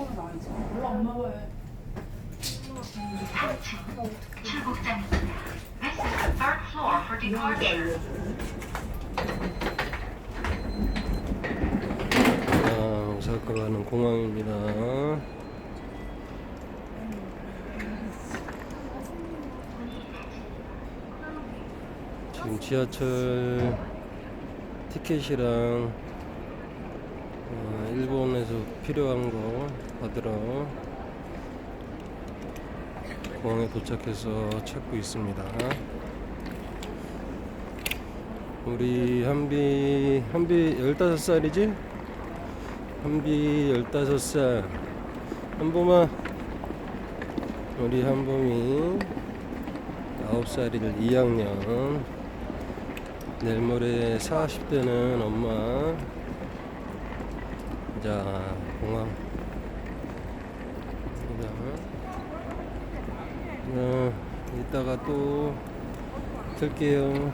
나이지. 몰라 departure. 아, 오사카 가는 공항입니다. 지금 지하철 티켓이랑 어, 일본에서 필요한 거 받으러 공항에 도착해서 찾고 있습니다. 우리 한비 한비 15살이지? 한비 15살 한봄아 우리 한봄이 9살일 2학년 내일 모레 40대는 엄마 자 공항. 자, 어, 이따가 또 들게요